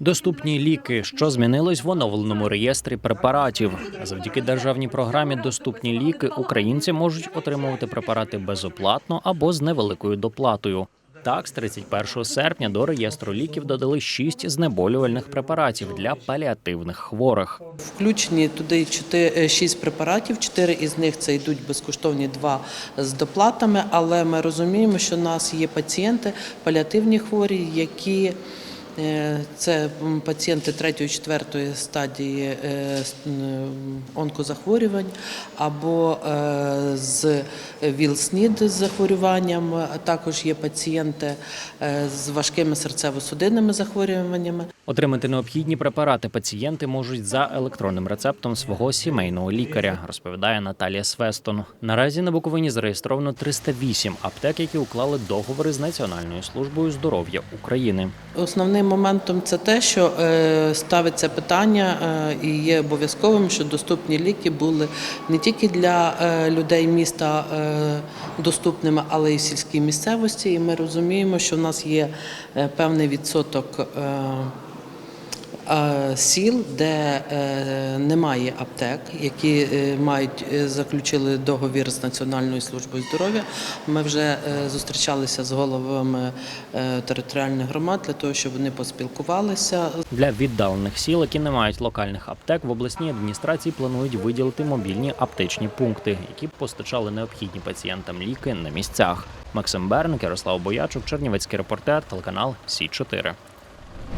Доступні ліки, що змінилось в оновленому реєстрі препаратів. Завдяки державній програмі Доступні ліки українці можуть отримувати препарати безоплатно або з невеликою доплатою. Так, з 31 серпня до реєстру ліків додали шість знеболювальних препаратів для паліативних хворих. Включені туди 4, 6 препаратів, 4 із них це йдуть безкоштовні, 2 з доплатами. Але ми розуміємо, що в нас є пацієнти паліативні хворі, які е, це м, пацієнти 3-4 стадії е, онкозахворювань або е, з ВІЛ-СНІД з захворюванням, а також є пацієнти е, з важкими серцево-судинними захворюваннями. Отримати необхідні препарати пацієнти можуть за електронним рецептом свого сімейного лікаря, розповідає Наталія Свестон. Наразі на Буковині зареєстровано 308 аптек, які уклали договори з Національною службою здоров'я України. Основним моментом це те, що е, ставиться питання е, і є обов'язковим, що доступні ліки були не тільки для е, людей міста доступними, але й в сільській місцевості. І ми розуміємо, що в нас є певний відсоток. Е, Сіл, де е, немає аптек, які е, мають заключили договір з Національною службою здоров'я. Ми вже зустрічалися з головами територіальних громад для того, щоб вони поспілкувалися. Для віддалених сіл, які не мають локальних аптек, в обласній адміністрації планують виділити мобільні аптечні пункти, які б постачали необхідні пацієнтам ліки на місцях. Максим Берник, Ярослав Боячук, Чернівецький репортер, телеканал Сі 4